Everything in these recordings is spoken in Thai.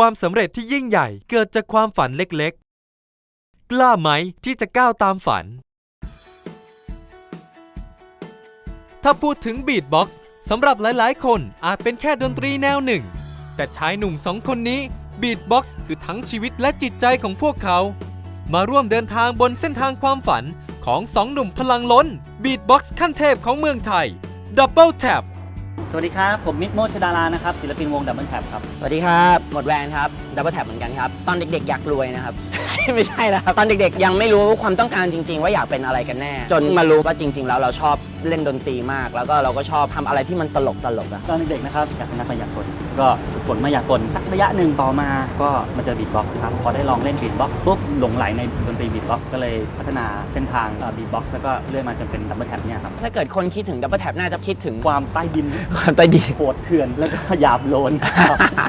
ความสำเร็จที่ยิ่งใหญ่เกิดจากความฝันเล็กๆ กล้าไหมที่จะก้าวตามฝัน ถ้าพูดถึงบีทบ็อกซ์สำหรับหลายๆ คนอาจเป็นแค่ดนตรีแนวหนึ่ง แต่ชายหนุ่มสองคนนี้บีทบ็อกซ์คือทั้งชีวิตและจิตใจของพวกเขา มาร่วมเดินทางบนเส้นทางความฝันของสองหนุ่มพลังล้นบีทบ็อกซ์ขั้นเทพของเมืองไทย Double Tap ส วัสดีครับ ผมมิกโมชดารานะครับศิลปินวงดับเบิลแท็บครับ สวัสดีครับหมดแวนครับดับเบิลแท็บเหมือนกันครับ ตอนเด็กๆ อยากรวยนะครับ ไม่ใช่นะครับ ตอนเด็กๆ ยังไม่รู้ความต้องการจริง ๆ ว่าอยากเป็นอะไรกันแน่ จนมารู้ว่าจริง ๆ แล้วเราชอบเล่นดนตรีมาก แล้วก็เราก็ชอบทำอะไรที่มันตลกตลกๆอะตอนเด็กๆนะครับอยากเป็นนักมายากลก็ฝึกฝนมายากลสักระยะหนึ่งต่อมาก็มาเจอบีทบ็อกซ์ครับพอได้ลองเล่นบีทบ็อกซ์ปุ๊บหลงไหลในดนตรีบีทบ็อกซ์ก็เลยพัฒนาเส้นทางบีทบ็อกซ์แล้วก็เลื่อยมาจนเป็นดับเบิลแท็บเนี่ยครับถ้าเกิดคนคิดถึงดับเบิลแท็บน่าจะคิดถึงความใต้ดินความใต้ดิน โหดเถื่อนแล้วก็หยาบโลน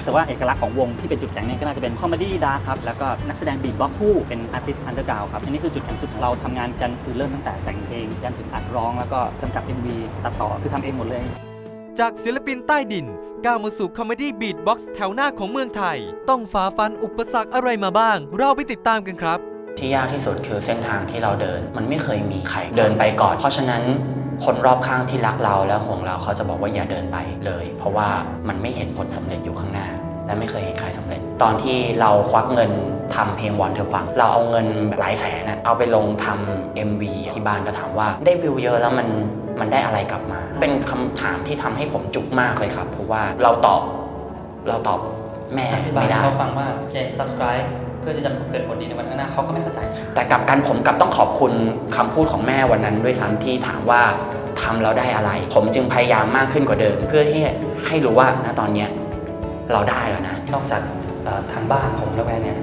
แต่ว่าเอกลักษณ์ของวงที่เป็นจุดแข็งเนี่ยก็น่าจะเป็นคอมเมดี้ดาร์ครับ แล้วก็นักแสดงบีทบ็อกซ์คู่เป็นอาร์ติสต์อันเดอร์กราวครับ อันนี้คือจุดแข็งสุดของเราทำงานกันคือเริ่มตั้งแต่แต่งเพลงยันถึงอัดร้อง แล้วก็กำกับ MV ตัดต่อคือทำเองหมดเลย จากศิลปินใต้ดินก้าวมาสู่คอมเมดี้บีทบ็อกซ์แถวหน้าของเมืองไทย ต้องฝ่าฟันอุปสรรคอะไรมาบ้าง เราไปติดตามกันครับ ที่ยากที่สุดคือเส้นทางที่เราเดิน มันไม่เคยมีใครเดินไปก่อน เพราะฉะนั้น คนรอบข้างที่รักเราและห่วงเราเขาจะบอกว่าอย่าเดินไปเลย เพราะว่ามันไม่เห็นผลสำเร็จอยู่ข้างหน้า และไม่เคยเห็นใครสำเร็จ ตอนที่เราควักเงินทำเพลงวอนเธอฟัง เราเอาเงินหลายแสนนะเอาไปลงทำ MV ที่บ้านก็ถามว่าได้วิวเยอะแล้วมันมันได้อะไรกลับมา เป็นคำถามที่ทำให้ผมจุกมากเลยครับ เพราะว่าเราตอบเราตอบ แม่อธิบายไม่ให้ได้ เขาฟังว่าเจน subscribe เพื่อที่จะเป็นผลดีในวันข้างหน้าเขาก็ไม่เข้าใจ แต่กลับกันผมกลับต้องขอบคุณคำพูดของแม่วันนั้นด้วยซ้ำที่ถามว่าทำแล้วได้อะไร ผมจึงพยายามมากขึ้นกว่าเดิม เพื่อที่ให้รู้ว่าณตอนเนี้ยเราได้แล้วนะ นอกจากเอ่อทางบ้านผมและแวนเนี่ย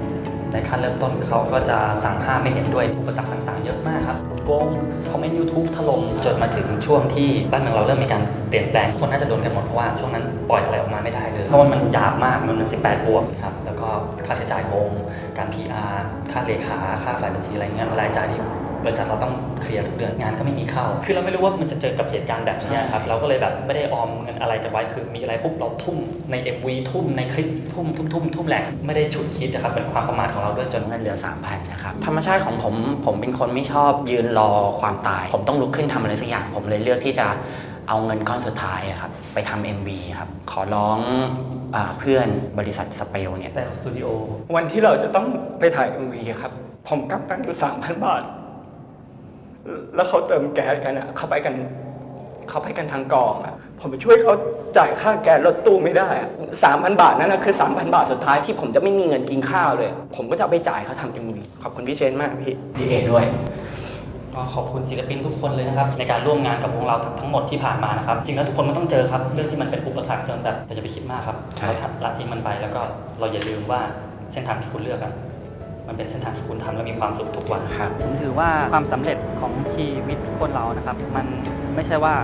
ในขั้นเริ่มต้นเขาก็จะสั่งห้ามไม่เห็นด้วยอุปสรรคต่างๆ เยอะมากครับโกงคอมเมนต์ยูทูบถล่มจนมาถึงช่วงที่บ้านเมืองเราเริ่มมีการเปลี่ยนแปลงคนน่าจะโดนกันหมดเพราะว่าช่วงนั้นปล่อยอะไรออกมาไม่ได้เลย เพราะว่ามันหยาบมากมันมัน18 บวกครับแล้วก็ค่าใช้จ่ายวงการ PR ค่าเลขาค่าฝ่ายบัญชีอะไรเงี้ยรายจ่ายที่ บริษัทเราต้องเคลียร์ทุกเดือนงานก็ไม่มีเข้า คือเราไม่รู้ว่ามันจะเจอกับเหตุการณ์แบบนี้ครับเราก็เลยแบบไม่ได้ออมเงินอะไรกันไว้คือมีอะไรปุ๊บเราทุ่มใน MV ทุ่มในคลิปทุ่มทุ่มทุ่มทุ่มแหลกไม่ได้ฉุดคิดนะครับเป็นความประมาทของเราด้วยจนเงินเหลือสามพันนะครับธรรมชาติของผมผมเป็นคนไม่ชอบยืนรอความตาย ผมต้องลุกขึ้นทำอะไรสักอย่างผมเลยเลือกที่จะเอาเงินก้อนสุดท้ายอะครับไปทำ MV ครับ ขอร้องอาเพื่อนบริษัทสเปลเนี่ยแต่สตูดิโอวันที่เราจะต้องไปถ่าย MV อะครับ ผมกำตังค์อยู่สามพันบาท แล้วเขาเติมแก๊สกันอะเขาไปกันเขาไปกันทางกองอะผมไปช่วยเขาจ่ายค่าแก๊สรถตู้ไม่ได้สามพันบาทนั่นนะคือสามพันบาทสุดท้ายที่ผมจะไม่มีเงินกินข้าวเลย ผมก็จะเอาไปจ่ายเขาทำ MV ขอบคุณพี่เชนมากพี่พี่เอด้วยก็ขอบคุณศิลปินทุกคนเลยนะครับ ในการร่วมงานกับวงเราทั้งหมดที่ผ่านมานะครับ จริงแล้วทุกคนมันต้องเจอครับ เรื่องที่มันเป็นอุปสรรคจนแบบเราจะไปคิดมากครับใช่เราถัดละทิ้งมันไปแล้วก็เราอย่าลืมว่าเส้นทางที่คุณเลือกอะ มันเป็นเส้นทางที่คุณทำแล้วมีความสุขทุกวันครับผมถือว่าความสำเร็จของชีวิตคนเรานะครับ มันไม่ใช่ว่า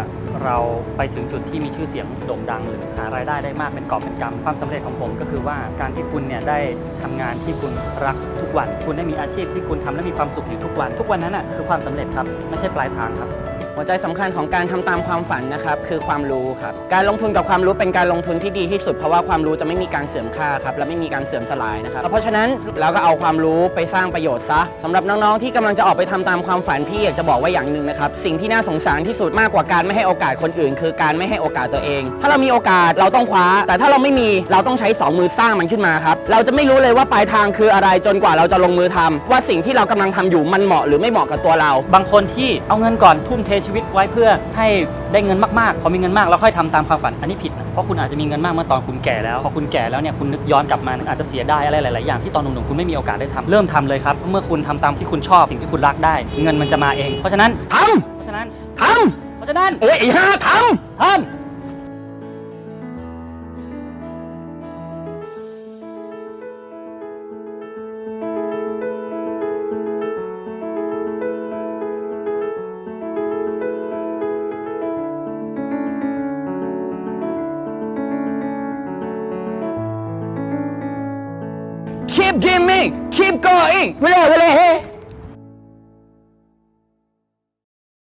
เราไปถึงจุดที่มีชื่อเสียงโด่งดังหรือหารายได้ได้มากเป็นกอบเป็นกำความสำเร็จของผมก็คือว่าการที่คุณเนี่ยได้ทำงานที่คุณรักทุกวัน คุณได้มีอาชีพที่คุณทำและมีความสุขอยู่ทุกวัน ทุกวันนั้นอะคือความสำเร็จครับไม่ใช่ปลายทางครับ หัวใจสำคัญของการทำตามความฝันนะครับคือความรู้ครับการลงทุนกับความรู้เป็นการลงทุนที่ดีที่สุด เพราะว่าความรู้จะไม่มีการเสื่อมค่าครับและไม่มีการเสื่อมสลายนะครับเพราะฉะนั้นเราก็เอาความรู้ไปสร้างประโยชน์ซะสำหรับน้องๆที่กำลังจะออกไปทำตามความฝันพี่อยากจะบอกว่าอย่างหนึ่งนะครับสิ่งที่น่าสงสารที่สุดมากกว่าการไม่ให้โอกาสคนอื่น คือการไม่ให้โอกาสตัวเอง ถ้าเรามีโอกาสเราต้องคว้า แต่ถ้าเราไม่มีเราต้องใช้สองมือสร้างมันขึ้นมาครับเราจะไม่รู้เลยว่าปลายทางคืออะไรจนกว่าเราจะลงมือทำว่าสิ่งที่เรากำลังทำอยู่มันเหมาะหรือไม่เหมาะกับตัวเรา บางคนที่เอาเงินก่อนทุ่มเทชีวิตไว้เพื่อให้ได้เงินมากๆพอมีเงินมากแล้วค่อยทำตามความฝันอันนี้ผิดนะเพราะคุณอาจจะมีเงินมากเมื่อตอนคุณแก่แล้วพอคุณแก่แล้วเนี่ยคุณนึกย้อนกลับมาอาจจะเสียดายอะไรหลายๆอย่างที่ตอนหนุ่มๆคุณไม่มีโอกาสได้ทำเริ่มทำเลยครับเมื่อคุณทำตามที่คุณชอบสิ่งที่คุณรักได้ เงินมันจะมาเอง เพราะฉะนั้นทเพราะฉะนั้นำทเพราะฉะนั้นำเอ้ยไอ้ห่าทำ keep dreaming keep going เวลาเวลาเฮ้